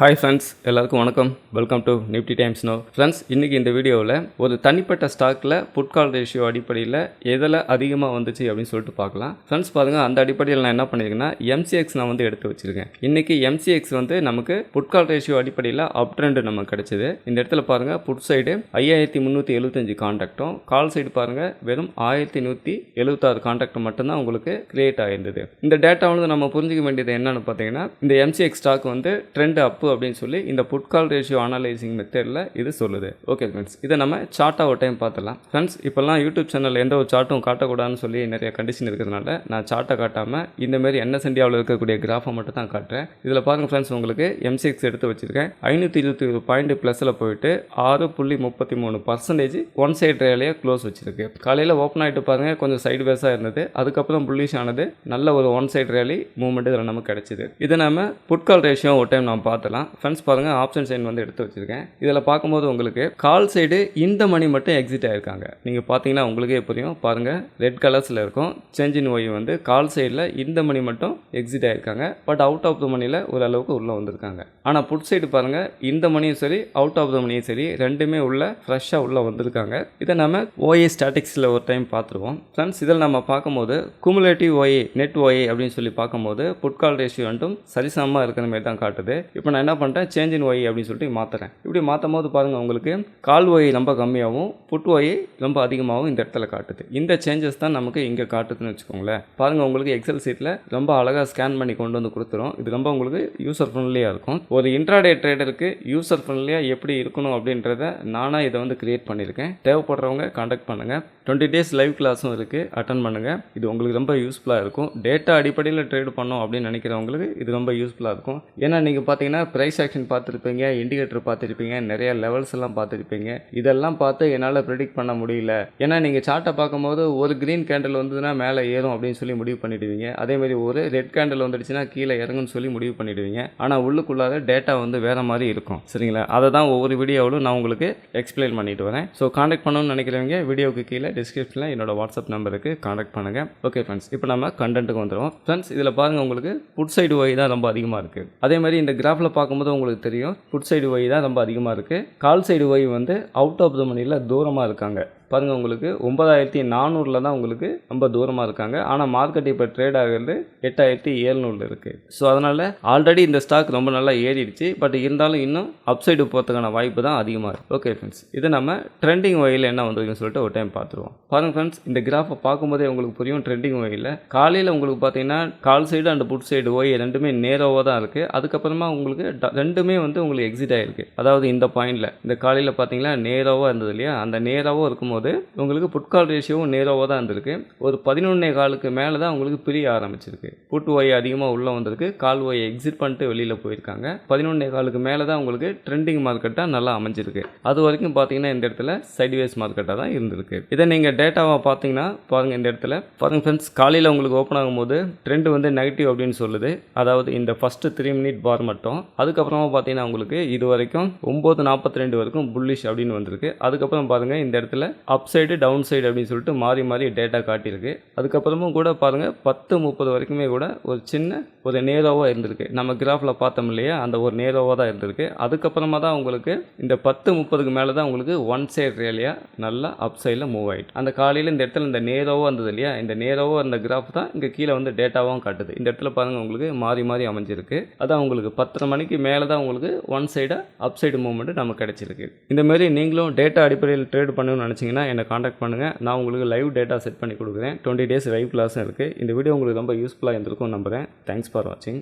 Hi friends எல்லாருக்கும் வணக்கம். Welcome to nifty times no friends இன்றைக்கி இந்த வீடியோவில் ஒரு தனிப்பட்ட ஸ்டாக்கில் புட் கால் ரேஷியோ அடிப்படையில் எதில் அதிகமாக வந்துச்சு அப்படின்னு சொல்லிட்டு பார்க்கலாம். ஃப்ரெண்ட்ஸ் பாருங்கள் அந்த அடிப்படையில் நான் என்ன பண்ணியிருக்கேன்னா எம்சிஎக்ஸ் நான் வந்து எடுத்து வச்சிருக்கேன். இன்றைக்கி எம்சிஎக்ஸ் வந்து நமக்கு புட்கால் ரேஷியோ அடிப்படையில் அப் ட்ரெண்டு நமக்கு கிடைச்சிது. இந்த இடத்துல பாருங்கள் புட் சைடு ஐயாயிரத்தி முந்நூற்றி எழுபத்தஞ்சு காண்டாக்டும் கால் சைடு பாருங்கள் வெறும் ஆயிரத்தி நூற்றி எழுபத்தாறு காண்டாக்ட் மட்டும்தான் உங்களுக்கு கிரியேட் ஆயிருந்தது. இந்த டேட்டா வந்து நம்ம புரிஞ்சிக்க வேண்டியது என்னென்னு பார்த்தீங்கன்னா இந்த எம்சிஎக்ஸ் ஸ்டாக் வந்து ட்ரெண்ட் அப்பு அப்படின்னு சொல்லி இந்த புட்கால் ரேஷியோ அனலைசிங் மெத்தடில் இது சொல்லுது. ஓகே ஃப்ரெண்ட்ஸ் இதை நம்ம சார்ட்டாக ஒரு டைம் பார்த்துலாம் ஃப்ரெண்ட்ஸ் இப்போல்லாம் யூடியூப் சேனல் எந்த ஒரு சார்ட்டும் காட்டக்கூடாதுன்னு சொல்லி நிறைய கண்டிஷன் இருக்கிறதுனால நான் சார்ட்டை காட்டாமல் இந்தமாரி என்எஸ் இந்தியாவில் இருக்கக்கூடிய கிராஃபை மட்டும் தான் காட்டுறேன். இதில் பாருங்கள் ஃப்ரெண்ட்ஸ் உங்களுக்கு எம்சிஎக்ஸ் எடுத்து வச்சிருக்கேன். ஐநூற்றி இருபத்தி ஒரு பாயிண்ட் ப்ளஸில் போயிட்டு ஆறு புள்ளி முப்பத்தி மூணு பர்சன்டேஜ் ஒன் சைடு ரேலையே க்ளோஸ் வச்சுருக்கு. காலையில் ஓப்பன் ஆகிட்டு பாருங்கள் கொஞ்சம் சைடு வேஸாக இருந்தது. அதுக்கப்புறம் புல்லிஷ் ஆனது. நல்ல ஒரு ஒன் சைடு ரேலி மூவ்மெண்ட் இதில் நமக்கு கிடச்சிது. இதை நம்ம புட்கால் ரேஷியோ ஒரு டைம் நம்ம பார்த்தலாம் ஃப்ரெண்ட்ஸ் பாருங்கள் ஆப்ஷன் சைன் வந்து எடுத்து வச்சிருக்கேன். இதில் பார்க்கும்போது உங்களுக்கு கால் சைடு இந்த மணி மட்டும் எக்ஸிட் ஆகிருக்காங்க நீங்கள் பார்த்தீங்கன்னா உங்களுக்கே புரியும். பாருங்கள் ரெட் கலர்ஸில் இருக்கும். சேஞ்ச் இன் ஒய் வந்து கால் சைடில் இந்த மணி மட்டும் எக்ஸிட் ஆகிருக்காங்க பட் அவுட் ஆஃப் த மணியில் ஓரளவுக்கு உள்ளே வந்திருக்காங்க. ஆனால் புட் சைடு பாருங்கள் இந்த மணியும் சரி அவுட் ஆஃப் த மணியும் சரி ரெண்டுமே உள்ள ஃப்ரெஷ்ஷாக உள்ளே வந்திருக்காங்க. இதை நம்ம ஓஏ ஸ்டாட்டிக்ஸில் ஒரு டைம் பார்த்துருவோம். ஃப்ரெண்ட்ஸ் இதில் நம்ம பார்க்கும்போது குமுலேட்டிவ் ஓஏ நெட் ஓஏ அப்படின்னு சொல்லி பார்க்கும்போது புட்கால் ரேஷியோ வந்துட்டும் சரிசமமாக இருக்கிற மாதிரி தான் காட்டுது. இப்போ நான் என்ன பண்ணுறேன் சேஞ்ச் இன் ஒய் அப்படின்னு சொல்லிட்டு மாற்றுறேன் இப்படி மாற்றும் போது பாருங்கள் உங்களுக்கு கால் ஒய் ரொம்ப கம்மியாகவும் புட் ஒய் ரொம்ப அதிகமாகவும் இந்த இடத்துல காட்டுது. இந்த சேஞ்சஸ் தான் நமக்கு இங்கே காட்டுதுன்னு வச்சுக்கோங்களேன். பாருங்கள் உங்களுக்கு எக்ஸல் சீட்டில் ரொம்ப அழகாக ஸ்கேன் பண்ணி கொண்டு வந்து கொடுத்துரும். இது ரொம்ப உங்களுக்கு யூசர் ஃப்ரெண்ட்லியாக இருக்கும். ஒரு இன்ட்ராடே ட்ரேடருக்கு யூசர் ஃப்ரெண்ட்லியாக எப்படி இருக்கணும் அப்படின்றத நானாக இதை வந்து கிரியேட் பண்ணியிருக்கேன். தேவைப்படுறவங்க காண்டாக்ட் பண்ணுங்கள் டுவெண்ட்டி டேஸ் லைவ் கிளாஸும் இருக்குது அட்டன் பண்ணுங்கள் இது உங்களுக்கு ரொம்ப யூஸ்ஃபுல்லாக இருக்கும். டேட்டா அடிப்படையில் ட்ரேட் பண்ணோம் அப்படின்னு நினைக்கிறவங்களுக்கு இது ரொம்ப யூஸ்ஃபுல்லாக இருக்கும். ஏன்னா நீங்கள் பார்த்தீங்கன்னா ப்ரைஸ் ஆக்ஷன் பார்த்துருப்பீங்க இண்டிகேட்டர் பார்த்துருப்பீங்க நிறைய லெவல்ஸ் எல்லாம் பார்த்துருப்பீங்க. இதெல்லாம் பார்த்து என்னால் ப்ரெடிக்ட் பண்ண முடியல. ஏன்னா நீங்கள் சார்ட்டை பார்க்கும்போது ஒரு க்ரீன் கேண்டில் வந்ததுன்னா மேலே ஏறும் அப்படின்னு சொல்லி முடிவு பண்ணிடுவீங்க. அதேமாதிரி ஒரு ரெட் கேண்டில் வந்துடுச்சுன்னா கீழே இறங்குன்னு சொல்லி முடிவு பண்ணிடுவீங்க. ஆனால் உள்ளுக்குள்ளார டேட்டா வந்து வேறு மாதிரி இருக்கும். சரிங்களா? அதை தான் ஒவ்வொரு வீடியோவிலும் நான் உங்களுக்கு எக்ஸ்பிளைன் பண்ணிட்டு வரேன். ஸோ காண்டாக்ட் பண்ணணும்னு நினைக்கிறவங்க வீடியோக்கு கீழே டிஸ்கிரிப்ஷனில் என்னோட வாட்ஸ்அப் நம்பருக்கு காண்டாக்ட் பண்ணுங்கள் ஓகே ஃப்ரெண்ட்ஸ் இப்போ நம்ம கண்டென்ட்டுக்கு வந்துடுவோம் ஃப்ரெண்ட்ஸ் இதில் பாருங்கள் உங்களுக்கு புட் சைடு ஒய் தான் ரொம்ப அதிகமாக இருக்குது அதே மாதிரி இந்த கிராஃபில் பார்க்கும்போது உங்களுக்கு தெரியும். புட் சைடு ஒய் தான் ரொம்ப அதிகமாக இருக்குது கால் சைடு ஒய் வந்து அவுட் ஆஃப் த மணியில் தூரமாக இருக்காங்க. பாருங்கள் உங்களுக்கு ஒன்பதாயிரத்தி நானூறில் தான் உங்களுக்கு ரொம்ப தூரமாக இருக்காங்க. ஆனால் மார்க்கெட் இப்போ ட்ரேட் ஆகிறது எட்டாயிரத்தி ஏழ்நூறில் இருக்குது ஸோ அதனால் ஆல்ரெடி இந்த ஸ்டாக் ரொம்ப நல்லா ஏறிடுச்சு. பட் இருந்தாலும் இன்னும் அப்சைடு போகிறதுக்கான வாய்ப்பு தான் அதிகமாக இருக்குது ஓகே ஃப்ரெண்ட்ஸ் இது நம்ம ட்ரெண்டிங் வகையில் என்ன வந்திருக்குன்னு சொல்லிட்டு ஒரு டைம் பார்த்துருவோம். பாருங்கள் ஃப்ரெண்ட்ஸ் இந்த கிராஃபை பார்க்கும்போதே உங்களுக்கு புரியும் ட்ரெண்டிங் வகையில். காலையில் உங்களுக்கு பார்த்தீங்கன்னா call side and put side OI ரெண்டுமே நேரோவாக தான் இருக்குது அதுக்கப்புறமா உங்களுக்கு ட- ரெண்டுமே வந்து உங்களுக்கு எக்ஸிட் ஆகிருக்கு அதாவது இந்த பாயிண்டில் இந்த காலையில் பார்த்தீங்கன்னா நேரோவாக இருந்தது இல்லையா? அந்த நேராகவும் இருக்கும்போது உங்களுக்கு புட்கால் ரேஷியோவும் நேரோவாக தான் இருந்திருக்கு. ஒரு பதினொன்னே காலுக்கு மேலே தான் உங்களுக்கு பிரிய ஆரம்பிச்சிருக்கு. புட் ஒய் அதிகமாக உள்ளே வந்திருக்கு. கால் ஒய் எக்ஸிட் பண்ணிட்டு வெளியில் போயிருக்காங்க. பதினொன்னே காலுக்கு மேலே தான் உங்களுக்கு ட்ரெண்டிங் மார்க்கெட்டாக நல்லா அமைஞ்சிருக்கு. அது வரைக்கும் பார்த்தீங்கன்னா இந்த இடத்துல சைட்வேஸ் மார்க்கெட்டாக தான் இருந்திருக்கு. இதை நீங்கள் டேட்டாவாக பார்த்தீங்கன்னா பாருங்கள் இந்த இடத்துல. பாருங்கள் ஃப்ரெண்ட்ஸ் காலையில் உங்களுக்கு ஓப்பன் ஆகும்போது ட்ரெண்ட் வந்து நெகட்டிவ் அப்படின்னு சொல்லுது. அதாவது இந்த ஃபஸ்ட்டு த்ரீ மினிட் பார் மட்டும். அதுக்கப்புறமா பார்த்தீங்கன்னா உங்களுக்கு இது வரைக்கும் ஒம்பது நாற்பத்தி ரெண்டு வரைக்கும் புல்லிஷ் அப்படின்னு வந்திருக்கு. அதுக்கப்புறம் பாருங்கள் இந்த இடத்துல அப் சைடு டவுன் சைடு அப்படின்னு சொல்லிட்டு மாறி மாறி டேட்டா காட்டியிருக்கு. அதுக்கப்புறமும் கூட பாருங்கள் பத்து முப்பது வரைக்குமே கூட ஒரு சின்ன ஒரு நேரோவாக இருந்திருக்கு. நம்ம கிராஃபில் பார்த்தோம் இல்லையா அந்த ஒரு நேரோவாக தான் இருந்திருக்கு. அதுக்கப்புறமா தான் உங்களுக்கு இந்த பத்து முப்பதுக்கு மேலே தான் உங்களுக்கு ஒன் சைடு ரேலியாக நல்லா அப் சைடில் மூவ் ஆகிட்டு அந்த காலையில் இந்த இடத்துல இந்த நேரோவாக இருந்தது இல்லையா இந்த நேரோவாக இருந்த கிராஃப் தான் இங்கே கீழே வந்து டேட்டாவும் காட்டுது. இந்த இடத்துல பாருங்கள் உங்களுக்கு மாறி மாறி அமைஞ்சிருக்கு. அதான் உங்களுக்கு பத்தரை மணிக்கு மேலே தான் உங்களுக்கு ஒன் சைடாக அப் சைடு மூவ்மெண்ட் நமக்கு கிடச்சிருக்கு. இந்த மாதிரி நீங்களும் டேட்டா அடிப்படையில் ட்ரேட் பண்ணணும்னு நினச்சிங்கன்னா என்னை காண்டாக்ட் பண்ணுங்கள் நான் உங்களுக்கு லைவ் டேட்டா செட் பண்ணி கொடுக்குறேன். டுவெண்ட்டி டேஸ் லைவ் கிளாஸும் இருக்குது இந்த வீடியோ உங்களுக்கு ரொம்ப யூஸ்ஃபுல்லாக இருந்திருக்கும் நம்புகிறேன் தேங்க்ஸ் ஃபார் வாட்சிங்